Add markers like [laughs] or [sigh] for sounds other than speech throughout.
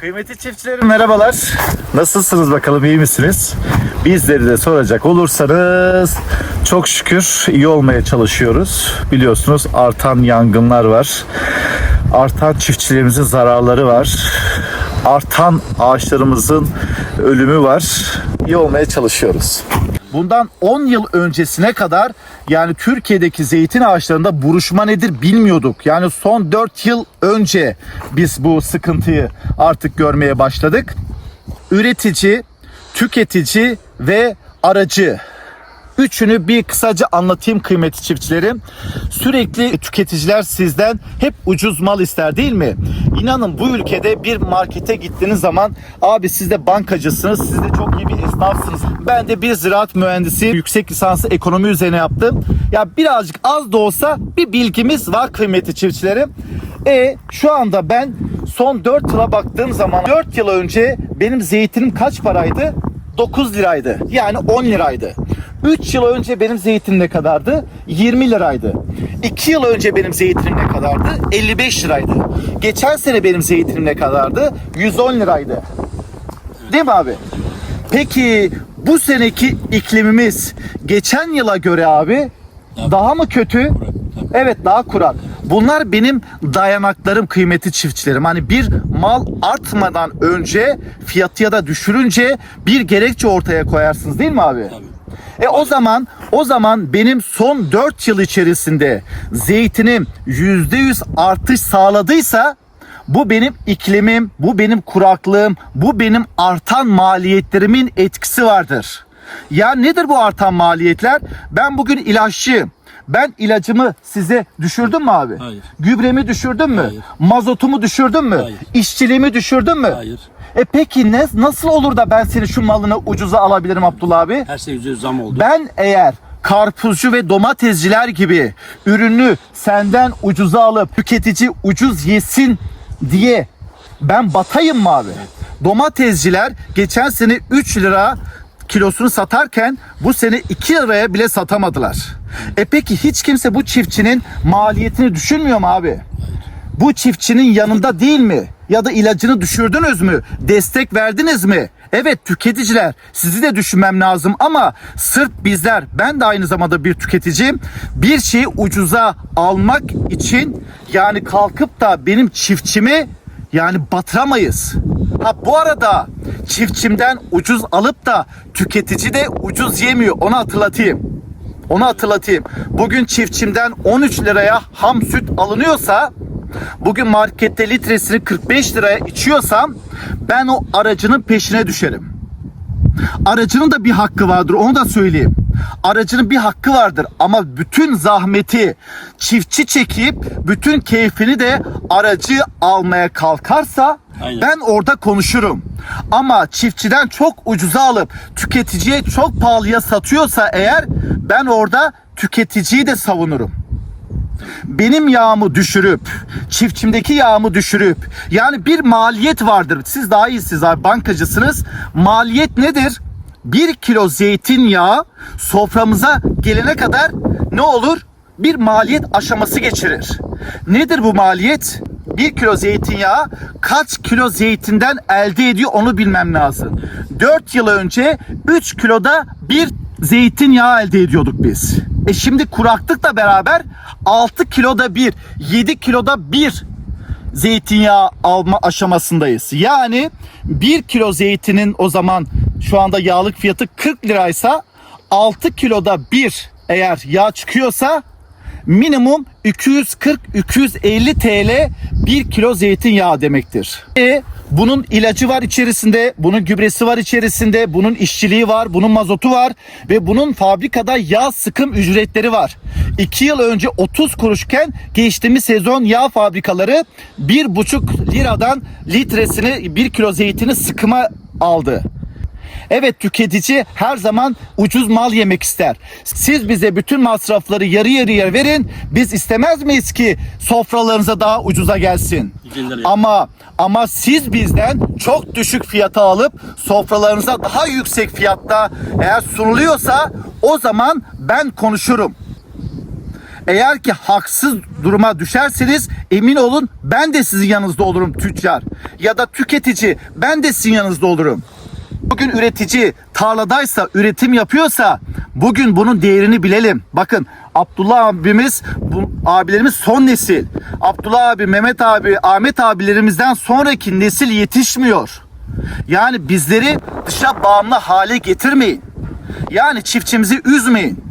Kıymetli çiftçilerim merhabalar. Nasılsınız bakalım iyi misiniz? Bizleri de soracak olursanız çok şükür iyi olmaya çalışıyoruz. Biliyorsunuz artan yangınlar var. Artan çiftçilerimizin zararları var. Artan ağaçlarımızın ölümü var. İyi olmaya çalışıyoruz. Bundan 10 yıl öncesine kadar yani Türkiye'deki zeytin ağaçlarında buruşma nedir bilmiyorduk. Yani son 4 yıl önce biz bu sıkıntıyı artık görmeye başladık. Üretici, tüketici ve aracı Üçünü bir kısaca anlatayım kıymetli çiftçilerim. Sürekli tüketiciler sizden hep ucuz mal ister değil mi? İnanın bu ülkede bir markete gittiğiniz zaman abi siz de bankacısınız, siz de çok esnafsınız. Ben de bir ziraat mühendisi, yüksek lisansı ekonomi üzerine yaptım. Ya birazcık az da olsa bir bilgimiz var kıymetli çiftçilerim. E şu anda ben son 4 yıla baktığım zaman 4 yıl önce benim zeytinim kaç paraydı? 9 liraydı. Yani 10 liraydı. 3 yıl önce benim zeytinim ne kadardı? 20 liraydı. 2 yıl önce benim zeytinim ne kadardı? 55 liraydı. Geçen sene benim zeytinim ne kadardı? 110 liraydı. Değil mi abi? Peki bu seneki iklimimiz geçen yıla göre abi daha mı kötü? Evet daha kurak. Bunlar benim dayanaklarım kıymetli çiftçilerim. Hani bir mal artmadan önce fiyatı ya da düşürünce bir gerekçe ortaya koyarsınız değil mi abi? E o zaman o zaman benim son 4 yıl içerisinde zeytinim %100 artış sağladıysa bu benim iklimim, bu benim kuraklığım, bu benim artan maliyetlerimin etkisi vardır. Ya nedir bu artan maliyetler? Ben bugün ilaççıyım. Ben ilacımı size düşürdüm mü abi? Hayır. Gübremi düşürdün mü? Hayır. Mazotumu düşürdün mü? Hayır. İşçiliğimi düşürdün mü? Hayır. E peki ne, nasıl olur da ben seni şu malını ucuza alabilirim Abdullah abi? Her şey yüz zam oldu. Ben eğer karpuzcu ve domatesciler gibi ürünü senden ucuza alıp tüketici ucuz yesin diye ben batayım mı abi? Domatesciler geçen sene 3 lira kilosunu satarken bu sene 2 liraya bile satamadılar. E peki hiç kimse bu çiftçinin maliyetini düşünmüyor mu abi? Bu çiftçinin yanında değil mi? Ya da ilacını düşürdünüz mü? Destek verdiniz mi? Evet tüketiciler sizi de düşünmem lazım ama sırf bizler ben de aynı zamanda bir tüketiciyim. Bir şeyi ucuza almak için yani kalkıp da benim çiftçimi yani batıramayız. Ha bu arada çiftçimden ucuz alıp da tüketici de ucuz yemiyor onu hatırlatayım. Onu hatırlatayım. Bugün çiftçimden 13 liraya ham süt alınıyorsa bugün markette litresini 45 liraya içiyorsam ben o aracının peşine düşerim. Aracının da bir hakkı vardır onu da söyleyeyim. Aracının bir hakkı vardır ama bütün zahmeti çiftçi çekip bütün keyfini de aracı almaya kalkarsa Aynen. ben orada konuşurum. Ama çiftçiden çok ucuza alıp tüketiciye çok pahalıya satıyorsa eğer ben orada tüketiciyi de savunurum benim yağımı düşürüp çiftçimdeki yağımı düşürüp yani bir maliyet vardır. Siz daha iyisiniz abi bankacısınız. Maliyet nedir? Bir kilo zeytinyağı soframıza gelene kadar ne olur? Bir maliyet aşaması geçirir. Nedir bu maliyet? Bir kilo zeytinyağı kaç kilo zeytinden elde ediyor onu bilmem lazım. 4 yıl önce 3 kiloda bir zeytinyağı elde ediyorduk biz. E şimdi kuraklıkla beraber 6 kiloda bir, 7 kiloda bir zeytinyağı alma aşamasındayız. Yani 1 kilo zeytinin o zaman şu anda yağlık fiyatı 40 liraysa 6 kiloda bir eğer yağ çıkıyorsa minimum 240-250 TL 1 kilo zeytinyağı demektir. E bunun ilacı var içerisinde, bunun gübresi var içerisinde, bunun işçiliği var, bunun mazotu var ve bunun fabrikada yağ sıkım ücretleri var. 2 yıl önce 30 kuruşken geçtiğimiz sezon yağ fabrikaları 1,5 liradan litresini 1 kilo zeytini sıkıma aldı. Evet tüketici her zaman ucuz mal yemek ister. Siz bize bütün masrafları yarı yarıya verin. Biz istemez miyiz ki sofralarınıza daha ucuza gelsin? Ama ama siz bizden çok düşük fiyata alıp sofralarınıza daha yüksek fiyatta eğer sunuluyorsa o zaman ben konuşurum. Eğer ki haksız duruma düşerseniz emin olun ben de sizin yanınızda olurum tüccar ya da tüketici ben de sizin yanınızda olurum. Bugün üretici tarladaysa, üretim yapıyorsa bugün bunun değerini bilelim. Bakın Abdullah abimiz, bu abilerimiz son nesil. Abdullah abi, Mehmet abi, Ahmet abilerimizden sonraki nesil yetişmiyor. Yani bizleri dışa bağımlı hale getirmeyin. Yani çiftçimizi üzmeyin.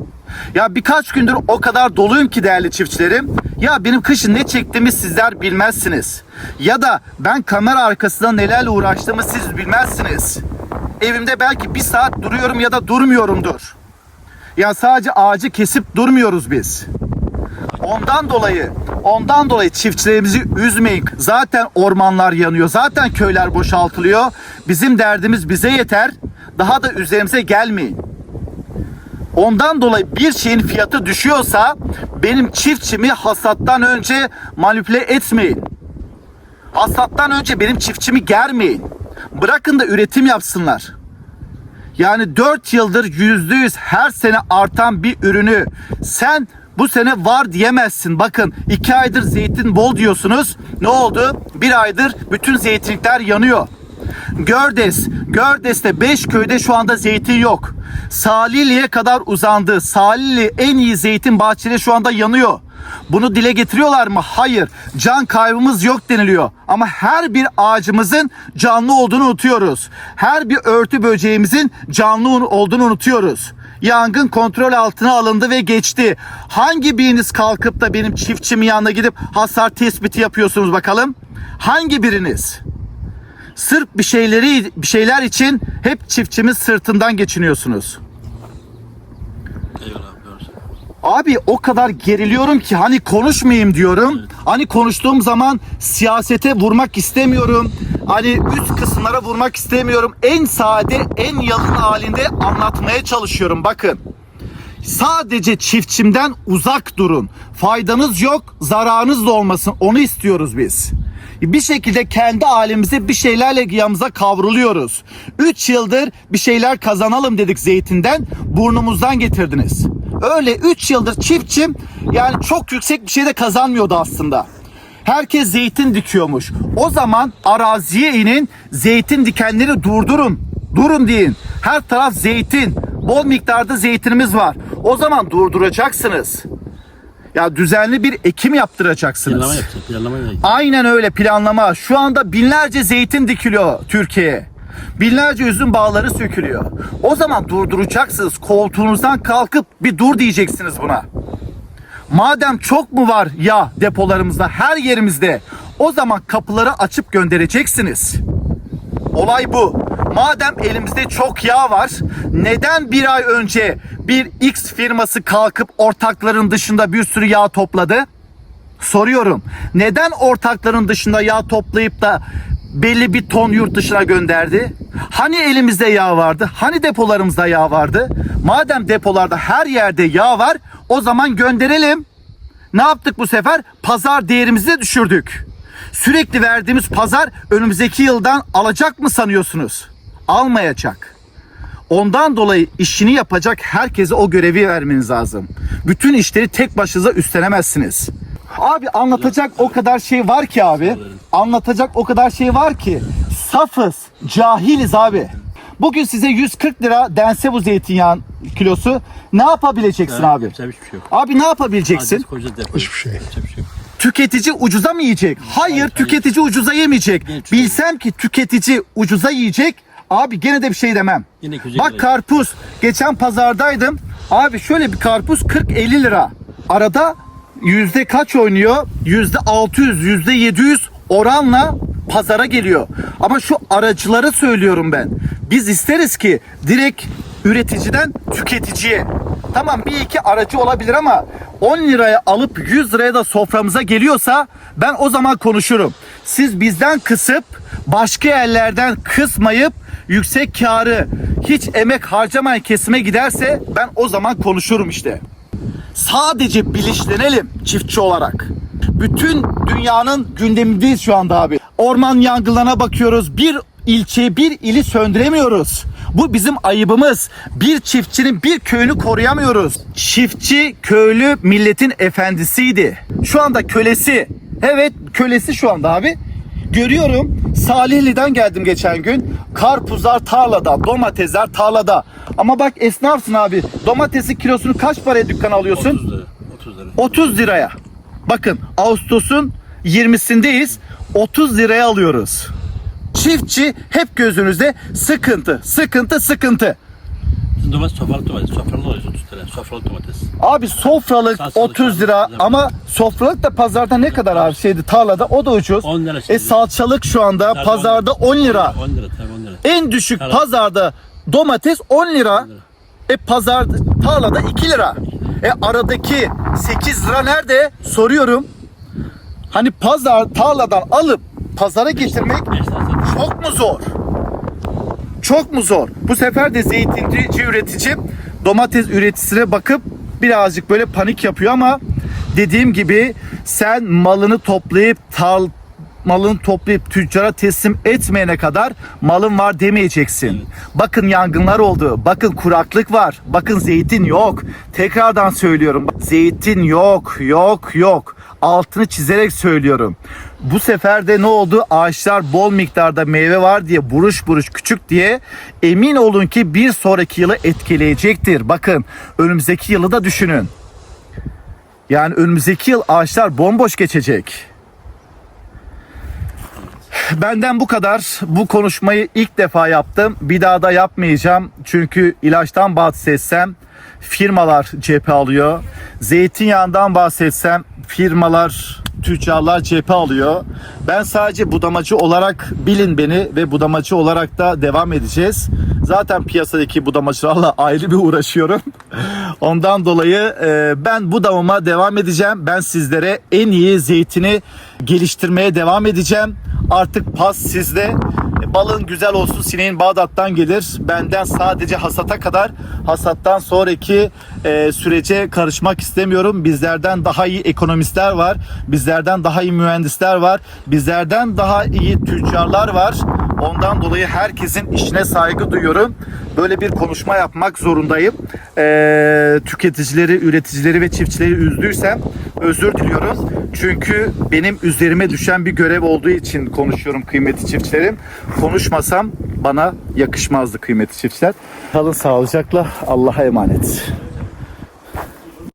Ya birkaç gündür o kadar doluyum ki değerli çiftçilerim. Ya benim kışın ne çektiğimi sizler bilmezsiniz. Ya da ben kamera arkasında nelerle uğraştığımı siz bilmezsiniz. Evimde belki bir saat duruyorum ya da durmuyorumdur. Ya sadece ağacı kesip durmuyoruz biz. Ondan dolayı, ondan dolayı çiftçilerimizi üzmeyin. Zaten ormanlar yanıyor, zaten köyler boşaltılıyor. Bizim derdimiz bize yeter. Daha da üzerimize gelmeyin. Ondan dolayı bir şeyin fiyatı düşüyorsa benim çiftçimi hasattan önce manipüle etmeyin. Hasattan önce benim çiftçimi germeyin. Bırakın da üretim yapsınlar. Yani 4 yıldır %100 her sene artan bir ürünü sen bu sene var diyemezsin. Bakın 2 aydır zeytin bol diyorsunuz. Ne oldu? Bir aydır bütün zeytinlikler yanıyor. Gördes, Gördes'te 5 köyde şu anda zeytin yok. Salili'ye kadar uzandı. Salili en iyi zeytin bahçeleri şu anda yanıyor. Bunu dile getiriyorlar mı? Hayır. Can kaybımız yok deniliyor. Ama her bir ağacımızın canlı olduğunu unutuyoruz. Her bir örtü böceğimizin canlı olduğunu unutuyoruz. Yangın kontrol altına alındı ve geçti. Hangi biriniz kalkıp da benim çiftçimin yanına gidip hasar tespiti yapıyorsunuz bakalım? Hangi biriniz? Sırf bir şeyleri bir şeyler için hep çiftçimiz sırtından geçiniyorsunuz. Eyvallah. Abi o kadar geriliyorum ki hani konuşmayayım diyorum. Hani konuştuğum zaman siyasete vurmak istemiyorum. Hani üst kısımlara vurmak istemiyorum. En sade, en yalın halinde anlatmaya çalışıyorum. Bakın. Sadece çiftçimden uzak durun. Faydanız yok, zararınız da olmasın. Onu istiyoruz biz. Bir şekilde kendi halimize bir şeylerle yanımıza kavruluyoruz. 3 yıldır bir şeyler kazanalım dedik zeytinden. Burnumuzdan getirdiniz. Öyle 3 yıldır çiftçim yani çok yüksek bir şey de kazanmıyordu aslında. Herkes zeytin dikiyormuş. O zaman araziye inin, zeytin dikenleri durdurun. Durun deyin. Her taraf zeytin. Bol miktarda zeytinimiz var. O zaman durduracaksınız. Ya düzenli bir ekim yaptıracaksınız. Planlama yapacak. Planlama yapacak. Aynen öyle planlama. Şu anda binlerce zeytin dikiliyor Türkiye'ye. Binlerce üzüm bağları sökülüyor. O zaman durduracaksınız. Koltuğunuzdan kalkıp bir dur diyeceksiniz buna. Madem çok mu var ya depolarımızda her yerimizde o zaman kapıları açıp göndereceksiniz. Olay bu. Madem elimizde çok yağ var, neden bir ay önce bir X firması kalkıp ortakların dışında bir sürü yağ topladı? Soruyorum. Neden ortakların dışında yağ toplayıp da belli bir ton yurt dışına gönderdi? Hani elimizde yağ vardı? Hani depolarımızda yağ vardı? Madem depolarda her yerde yağ var, o zaman gönderelim. Ne yaptık bu sefer? Pazar değerimizi de düşürdük. Sürekli verdiğimiz pazar önümüzdeki yıldan alacak mı sanıyorsunuz? Almayacak. Ondan dolayı işini yapacak herkese o görevi vermeniz lazım. Bütün işleri tek başınıza üstlenemezsiniz. Abi anlatacak o kadar şey var ki abi. Anlatacak o kadar şey var ki. Safız, cahiliz abi. Bugün size 140 lira dense bu zeytinyağı kilosu. Ne yapabileceksin Ha, abi? hiçbir şey yok. Abi ne yapabileceksin? Hiçbir şey. Yapacak bir şey. Tüketici ucuza mı yiyecek? Hayır, hayır. tüketici ucuza yemeyecek. Bilsem ki tüketici ucuza yiyecek, abi gene de bir şey demem. Yine güzel Bak karpuz, geçen pazardaydım. Abi şöyle bir karpuz 40-50 lira. Arada yüzde kaç oynuyor? Yüzde 600, yüzde 700 oranla pazara geliyor. Ama şu aracıları söylüyorum ben. Biz isteriz ki direkt üreticiden tüketiciye. Tamam bir iki aracı olabilir ama 10 liraya alıp 100 liraya da soframıza geliyorsa ben o zaman konuşurum. Siz bizden kısıp başka yerlerden kısmayıp yüksek karı hiç emek harcamayan kesime giderse ben o zaman konuşurum işte. Sadece bilinçlenelim çiftçi olarak. Bütün dünyanın gündemindeyiz şu anda abi. Orman yangınlarına bakıyoruz. Bir ilçeyi bir ili söndüremiyoruz. Bu bizim ayıbımız. Bir çiftçinin bir köyünü koruyamıyoruz. Çiftçi köylü milletin efendisiydi. Şu anda kölesi. Evet kölesi şu anda abi. Görüyorum Salihli'den geldim geçen gün. Karpuzlar tarlada, domatesler tarlada. Ama bak esnafsın abi. Domatesin kilosunu kaç paraya dükkana alıyorsun? 30 lira. 30 lira. 30 liraya. Bakın Ağustos'un 20'sindeyiz. 30 liraya alıyoruz. Çiftçi hep gözünüzde sıkıntı, sıkıntı, sıkıntı. Domates sofralık domates. Sofralık oluyor 30 lira. Sofralık domates. Abi sofralık Salçalık 30 lira salçalık. ama sofralık da pazarda ne kadar abi şeydi tarlada o da ucuz. 10 lira E şimdi. salçalık şu anda Tabii pazarda 10 lira. 10 lira tabii 10 lira. En düşük Evet. pazarda domates 10 lira. 10 lira. E pazar tarlada 2 lira. E aradaki 8 lira nerede? Soruyorum. Hani pazar tarladan alıp pazara getirmek mu zor? Çok mu zor? Bu sefer de zeytinci üretici domates üreticisine bakıp birazcık böyle panik yapıyor ama dediğim gibi sen malını toplayıp tal malını toplayıp tüccara teslim etmeyene kadar malın var demeyeceksin. Bakın yangınlar oldu. Bakın kuraklık var. Bakın zeytin yok. Tekrardan söylüyorum. Zeytin yok, yok, yok. Altını çizerek söylüyorum. Bu sefer de ne oldu? Ağaçlar bol miktarda meyve var diye buruş buruş küçük diye emin olun ki bir sonraki yılı etkileyecektir. Bakın önümüzdeki yılı da düşünün. Yani önümüzdeki yıl ağaçlar bomboş geçecek. Benden bu kadar. Bu konuşmayı ilk defa yaptım. Bir daha da yapmayacağım. Çünkü ilaçtan bahsetsem firmalar cephe alıyor. Zeytinyağından bahsetsem firmalar, tüccarlar cephe alıyor. Ben sadece budamacı olarak bilin beni ve budamacı olarak da devam edeceğiz. Zaten piyasadaki budamacılarla [laughs] ayrı bir uğraşıyorum. Ondan dolayı e, ben budamama devam edeceğim. Ben sizlere en iyi zeytini geliştirmeye devam edeceğim. Artık pas sizde. E, Balın güzel olsun sineğin Bağdat'tan gelir. Benden sadece hasata kadar hasattan sonraki e, sürece karışmak istemiyorum. Bizlerden daha iyi ekonomistler var. Bizlerden daha iyi mühendisler var. Bizlerden daha iyi tüccarlar var. Ondan dolayı herkesin işine saygı duyuyorum. Böyle bir konuşma yapmak zorundayım. Ee, tüketicileri, üreticileri ve çiftçileri üzdüysem özür diliyorum. Çünkü benim üzerime düşen bir görev olduğu için konuşuyorum kıymetli çiftçilerim. Konuşmasam bana yakışmazdı kıymetli çiftçiler. Kalın sağlıcakla Allah'a emanet.